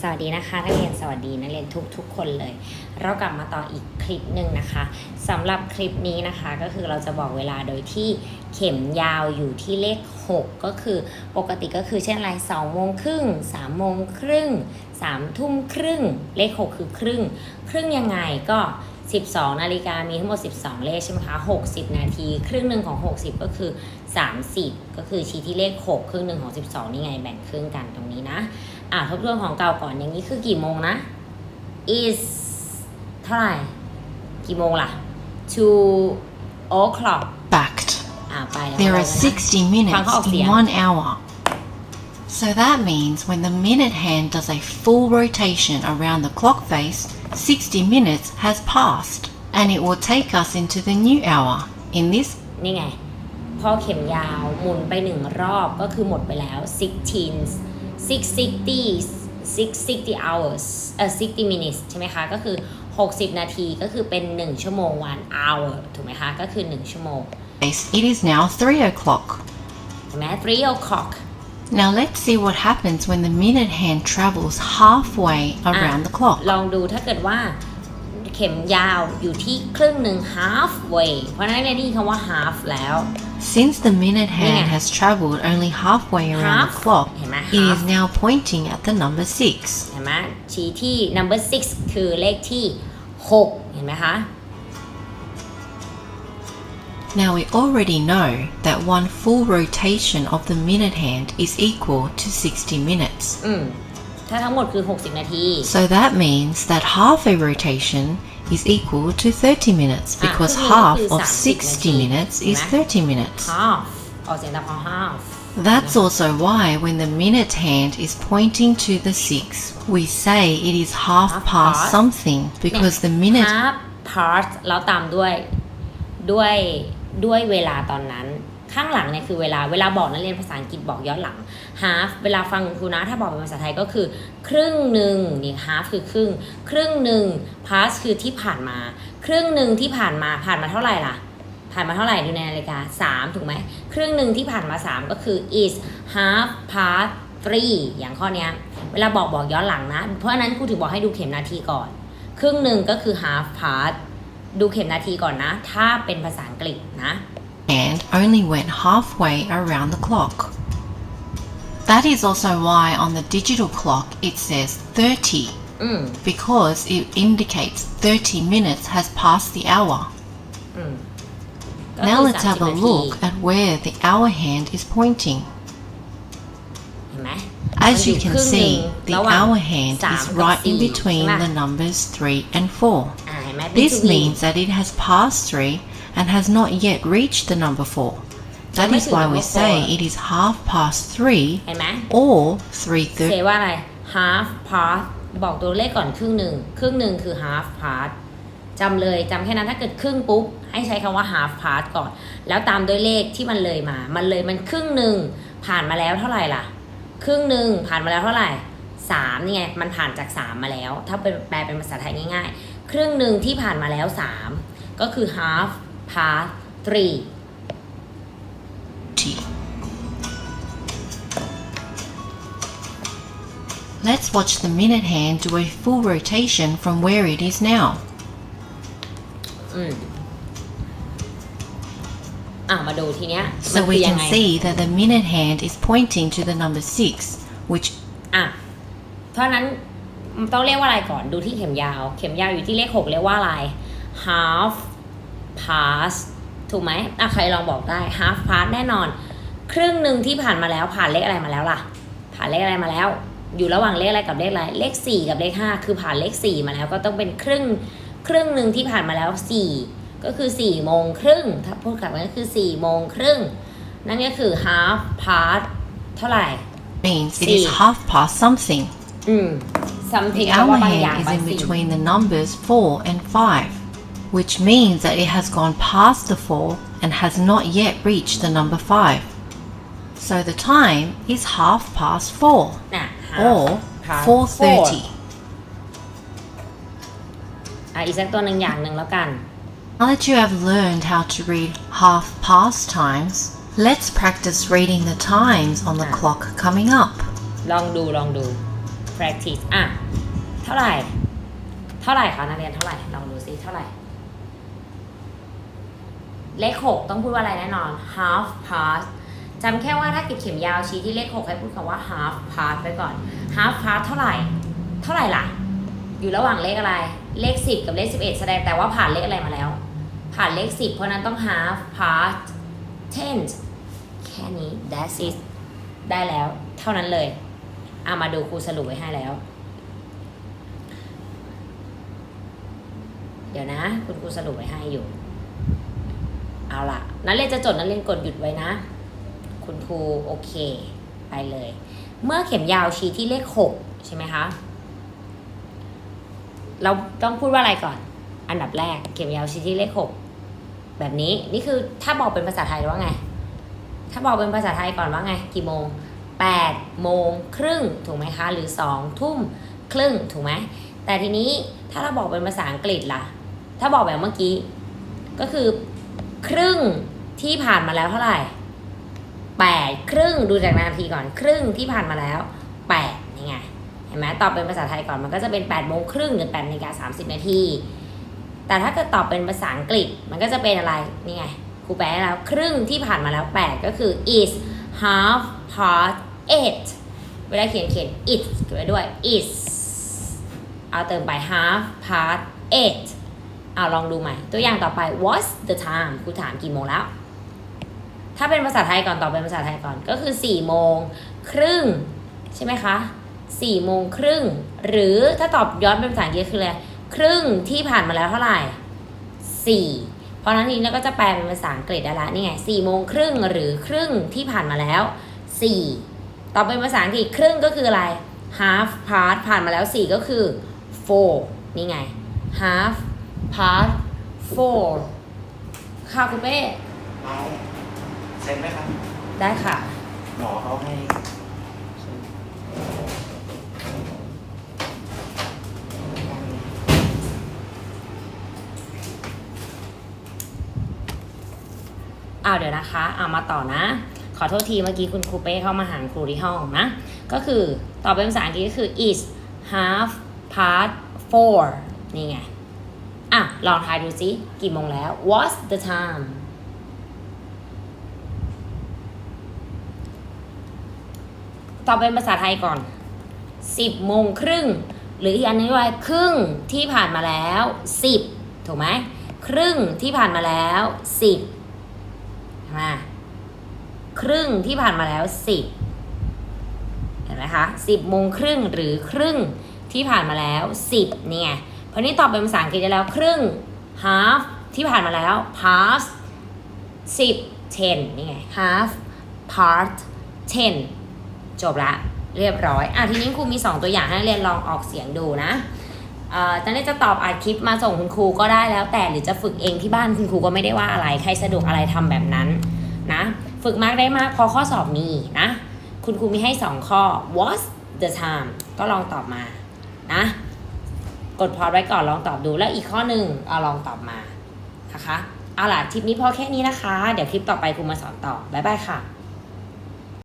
สวัสดีนะคะนักเรียนสวัสดีนักเรียนทุกทุกๆคนเลย เรากลับมาต่ออีกคลิปหนึ่งนะคะสำหรับคลิปนี้นะคะก็คือเราจะบอกเวลาโดยที่เข็มยาวอยู่ที่เลข 6 ก็คือปกติก็คือเช่นอะไร2โมงครึ่ง3โมงครึ่ง3ทุ่มครึ่งเลข 6 คือครึ่ง ครึ่งยังไงก็ 12 นาฬิกามีทั้งหมด 12 เลขใช่ไหมคะ 60 นาที ครึ่งหนึ่งของ 60 ก็คือ 30 ก็คือชี้ที่เลข 6 ครึ่งหนึ่งของ 12 นี่ไงแบ่งครึ่งกันตรงนี้นะ อะทบทวนของเก่าก่อนอย่างนี้คือกี่โมงนะ is เท่าไหร่ กี่โมงล่ะ two o'clock Fact. อะไปแล้ว There ไป are แล้วนะ60 minutes Frank in Oxia. one hour. So that means when the minute hand does a full rotation around the clock face, 60 minutes has passed and it will take us into the new hour. In this นี่ไง พอเข็มยาวหมุนไปหนึ่งรอบก็คือหมดไปแล้ว 16 660 660 hours เออ60 minutes ใช่ไหมคะ ก็คือ 60 นาทีก็คือเป็น 1 ชั่วโมง one hour ถูกไหมคะ ก็คือ 1 ชั่วโมง case, it is now 3 o'clock. เห็นไหม three o'clock Now let's see what happens when the minute hand travels halfway around the clock. ลองดูถ้าเกิดว่า เข็มยาวอยู่ที่ครึ่งหนึ่ง halfway เพราะฉะนั้นเรียนได้ยินคำว่า half แล้ว Since the minute hand Yeah. has traveled only halfway around Half. the clock, Am I it is half? now pointing at the number 6. เห็นไหมชี้ที่ number six คือเลขที่ 6 เห็นไหมคะ Now we already know that one full rotation of the minute hand is equal to 60 minutes. อืม ถ้าทั้งหมดคือ 60 นาที So that means that half a rotation is equal to 30 minutes Ah, because คือ half คือ of 30 60 minutes is 30 minutes. half ออกเสียงตามคำ half That's also why when the minute hand is pointing to the 6, we say it is half Half past past. something because the minute half part แล้วตามด้วยด้วยด้วยเวลาตอนนั้น ข้างหลังเนี่ยคือเวลาเวลาบอกนักเรียนภาษาอังกฤษบอกย้อนหลัง half เวลาฟังครูนะถ้าบอกเป็นภาษาไทยก็คือ ครึ่งหนึ่งนี่ half คือครึ่ง ครึ่งหนึ่ง past คือที่ผ่านมา ครึ่งหนึ่งที่ผ่านมาผ่านมาเท่าไหร่ล่ะ ผ่านมาเท่าไหร่ดูในนาฬิกา3ถูกไหมครึ่งหนึ่งที่ผ่านมา 3 ก็คือ is half past three อย่างข้อนี้เวลาบอกบอกย้อนหลังนะ เพราะฉะนั้นครูถึงบอกให้ดูเข็มนาทีก่อน ครึ่งหนึ่งก็คือ half past ดูเข็มนาทีก่อนนะ ถ้าเป็นภาษาอังกฤษนะ hand only went halfway around the clock. That is also why on the digital clock it says 30อืม because it indicates 30 minutes has passed the hour. อืมก็คือ Now let's have 30 a นาที look at where the hour hand is pointing. เห็นไหม As you มัน can ครึ่งหนึ่ง see, the ระหว่าง hour hand สาม is กับ right สี่ in between ใช่ไหม the numbers 3 and 4. อ่าเห็นไหม This between means that it has passed 3 and has not yet reached the number 4. That is why we say it is half past 3เห็นไหม or เซ 3.30. ว่าอะไร half past บอกตัวเลขก่อนครึ่งหนึ่ง ครึ่งหนึ่งคือ half past จำเลยจำแค่นั้นถ้าเกิดครึ่งปุ๊บ ให้ใช้คำว่า half past ก่อน แล้วตามด้วยเลขที่มันเลยมา มันเลยมันครึ่งหนึ่งผ่านมาแล้วเท่าไหร่ล่ะ ครึ่งหนึ่งผ่านมาแล้วเท่าไหร่สามนี่ไง มันผ่านจากสามมาแล้ว ถ้าเป็นแปลเป็นภาษาไทยง่ายๆ ครึ่งหนึ่งที่ผ่านมาแล้วสามก็คือ half past three Let's watch the minute hand do a full rotation from where it is now. อืมอะมาดูทีเนี้ยมัน So คือ we ยัง can ไง see that the minute hand is pointing to the number 6, which อะ เพราะฉะนั้นต้องเรียกว่าอะไรก่อนดูที่เข็มยาว เข็มยาวอยู่ที่เลขหกเรียกว่าอะไร half past ถูกไหมอะใครลองบอกได้ half past แน่นอน ครึ่งหนึ่งที่ผ่านมาแล้วผ่านเลขอะไรมาแล้วล่ะ ผ่านเลขอะไรมาแล้ว อยู่ระหว่างเลขอะไรกับเลขอะไร เลขสี่กับเลขห้าคือผ่านเลขสี่มาแล้วก็ต้องเป็นครึ่งครึ่งหนึ่งที่ผ่านมาแล้วสี่ก็คือสี่โมงครึ่งถ้าพูดกลับกันก็คือสี่โมงครึ่งนั่นก็คือ half past เท่าไหร่ means it is See. half past something. อืม something The แปลว่า hour บางอย่าง hand is บาง in สิ่ง between the numbers 4 and 5, which means that it has gone past the 4 and has not yet reached the number 5. So the time is half past 4 น่ะ or half 4:30. อ่ะอีกสักตัวหนึ่งอย่างหนึ่งแล้วกัน Now that you have learned how to read half past times, let's practice reading the times on the Ah. clock coming up. ลองดูลองดู practice อ่ะ เท่าไหร่ เท่าไหร่คะนักเรียนเท่าไหร่ ลองดูซิเท่าไหร่ เลขหกต้องพูดว่าอะไรแน่นอน half past จำแค่ว่าถ้าเกิดเข็มยาวชี้ที่เลขหกให้พูดคำว่า half past ไปก่อน half past เท่าไหร่ เท่าไหร่ล่ะ อยู่ระหว่างเลขอะไร เลข10กับเลข11แสดงแต่ว่าผ่านเลขอะไรมาแล้ว ผ่านเลข10เพราะนั้นต้อง half past 10แค่นี้ that's it ได้แล้ว เท่านั้นเลยเอามาดูครูสรุปไว้ให้แล้ว เดี๋ยวนะ คุณครูสรุปไว้ให้อยู่ เอาล่ะนักเรียนจะจดนักเรียนกดหยุดไว้นะ คุณครูโอเค ไปเลย เมื่อเข็มยาวชี้ที่เลขหกใช่ไหมคะเราต้องพูดว่าอะไรก่อน อันดับแรกเข็มยาวชี้ที่เลขหกแบบนี้นี่คือถ้าบอกเป็นภาษาไทยว่าไง ถ้าบอกเป็นภาษาไทยก่อนว่าไง กี่โมง8โมงครึ่งถูกไหมคะ หรือ2ทุ่มครึ่งถูกไหมแต่ทีนี้ถ้าเราบอกเป็นภาษาอังกฤษล่ะ ถ้าบอกแบบเมื่อกี้ ก็คือ ครึ่งที่ผ่านมาแล้วเท่าไหร่แปดครึ่งดูจากนาทีก่อนครึ่งที่ผ่านมาแล้วแปดนี่ไงเห็นไหมตอบเป็นภาษาไทยก่อนมันก็จะเป็น8ปดโมงครึ่งหรือ8ปดนาฬิกาสามสิบนาทีแต่ถ้าเกิดตอบเป็นภาษาอังกฤษมันก็จะเป็นอะไรนี่ไงครูแปลแล้ว ครึ่งที่ผ่านมาแล้ว 8 ก็คือ is half past eight เวลาเขียนเขียน it ไว้ด้วย is เอาเติมไป half past eight เอาลองดูใหม่ ตัวอย่างต่อไป what's the time ครูถามกี่โมงแล้ว ถ้าเป็นภาษาไทยก่อนตอบเป็นภาษาไทยก่อนก็คือ4โมงครึ่งใช่ไหมคะ4โมงครึ่งหรือถ้าตอบย้อนเป็นภาษาอังกฤษคืออะไรครึ่งที่ผ่านมาแล้วเท่าไหร่ 4 เพราะนั้นทีนี้เราก็จะแปลเป็นภาษาอังกฤษได้ละนี่ไง4โมงครึ่งหรือครึ่งที่ผ่านมาแล้ว 4ตอบเป็นภาษาอังกฤษครึ่งก็คืออะไร half past ผ่านมาแล้ว 4 ก็คือ four นี่ไง half past four ค่ะคุณเป้เอาเซ็นไหมครับ ได้ค่ะ หมอเขาให้อ้าวเดี๋ยวนะคะเอามาต่อนะ ขอโทษทีเมื่อกี้คุณครูเป้เข้ามาหาครูที่ห้องนะ ก็คือตอบเป็นภาษาอังกฤษก็คือ is half past four นี่ไงอะ ลองทายดูสิกี่โมงแล้ว what's the time ตอบเป็นภาษาไทยก่อน 10โมงครึ่ง หรืออีกอันนึงว่าครึ่งที่ผ่านมาแล้ว 10 ถูกไหม ครึ่งที่ผ่านมาแล้ว 10มาครึ่งที่ผ่านมาแล้วสิบเห็นไหมคะสิบโมงครึ่งหรือครึ่งที่ผ่านมาแล้วสิบนี่ไงเพราะนี้ตอบเป็นภาษาอังกฤษได้แล้วครึ่ง half ที่ผ่านมาแล้ว past สิบ ten นี่ไง half part ten จบละเรียบร้อย อะทีนี้ครูมี 2 ตัวอย่างให้เรียนลองออกเสียงดูนะเอ่อตอนนี้จะตอบอัดคลิปมาส่งคุณครูก็ได้แล้วแต่หรือจะฝึกเองที่บ้านคุณครูก็ไม่ได้ว่าอะไร ใครสะดวกอะไรทำแบบนั้นนะ ฝึกมากได้มากเพอข้อสอบมีนะ คุณครูมีให้ 2 ข้อ what's the time ก็ลองตอบมานะ กดพอไว้ก่อนลองตอบดู แล้วอีกข้อหนึ่งเอาลองตอบมานะคะเอาล่ะคลิปนี้พอแค่นี้นะคะ เดี๋ยวคลิปต่อไปครูมาสอนต่อบ๊ายบายค่ะ